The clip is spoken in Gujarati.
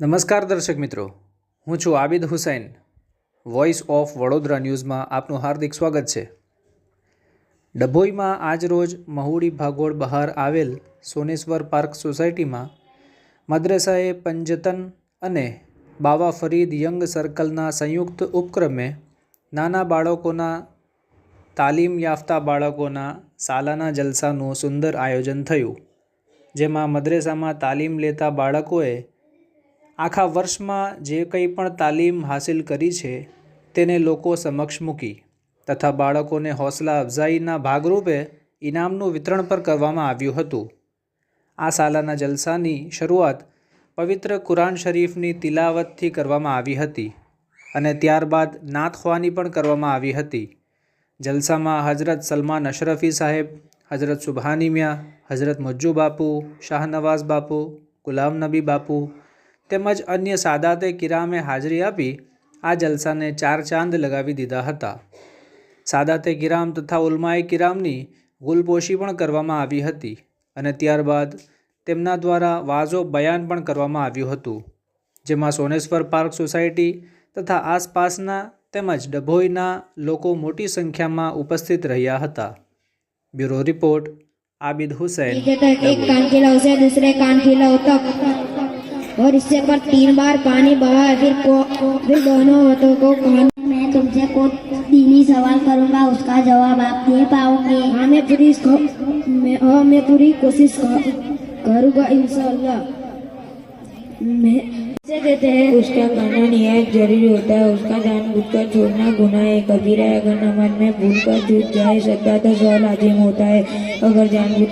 નમસ્કાર દર્શક મિત્રો, હું છું આબિદ હુસૈન. વોઇસ ઓફ વડોદરા ન્યૂઝમાં આપનું હાર્દિક સ્વાગત છે. ડભોઈમાં આજરોજ મહુડી ભાગોળ બહાર આવેલ સોનેશ્વર પાર્ક સોસાયટીમાં મદ્રેસાએ પંજતન અને બાવા ફરીદ યંગ સર્કલના સંયુક્ત ઉપક્રમે નાના બાળકોના તાલીમ યાફતા બાળકોના સાલાના જલસાનું સુંદર આયોજન થયું, જેમાં મદ્રેસામાં તાલીમ લેતા બાળકોએ આખા વર્ષમાં જે કંઈ પણ તાલીમ હાસિલ કરી છે, તેને લોકો સમક્ષ મૂકી તથા બાળકોને હોસલા અફઝાઈના ભાગરૂપે ઇનામનું વિતરણ પર કરવામાં આવ્યું હતું. આ સાલાના જલસાની શરૂઆત પવિત્ર કુરાન શરીફની તિલાવતથી કરવામાં આવી હતી અને ત્યારબાદ નાથવાની પણ કરવામાં આવી હતી. જલસામાં હજરત સલમાન અશરફી સાહેબ હજરત સુબહાની મિયા હજરત મજ્જુ બાપુ, શાહનવાઝ બાપુ, ગુલામ નબી બાપુ તેમજ અન્ય સાદાતે કિરામે હાજરી આપી આ જલસાને ચાર ચાંદ લગાવી દીધા હતા. સાદાતે કિરામ તથા ઉલમાએ કિરામની ગુલપોશી પણ કરવામાં આવી હતી અને ત્યારબાદ તેમના દ્વારા વાઝો બયાન પણ કરવામાં આવ્યું હતું, જેમાં સોનેશ્વર પાર્ક સોસાયટી તથા આસપાસના તેમજ ડભોઈના લોકો મોટી સંખ્યામાં ઉપસ્થિત રહ્યા હતા. Bureau report, Abid Hussain. એક કાન ખીલા હુસૈન દૂસરે કાન ખીલા ઉતક. और इससे पर तीन बार पानी बहा फिर को फिर दोनों हाथों को कान मैं तुमसे कोई दीनी सवाल करूँगा उसका जवाब आप दे पाओगे। हाँ मैं पूरी मैं हाँ मैं पूरी कोशिश करूँगा इंशाल्लाह। मैं से कहते हैं। उसका खाना निहायत ज़रूरी होता है उसका जान बुझ जानबूझकर छोड़ना गुना है। कबीरा अगर नमाज़ में भूल कर छूट जाए सदा तो सवाल आजिम होता है। अगर जानबूझ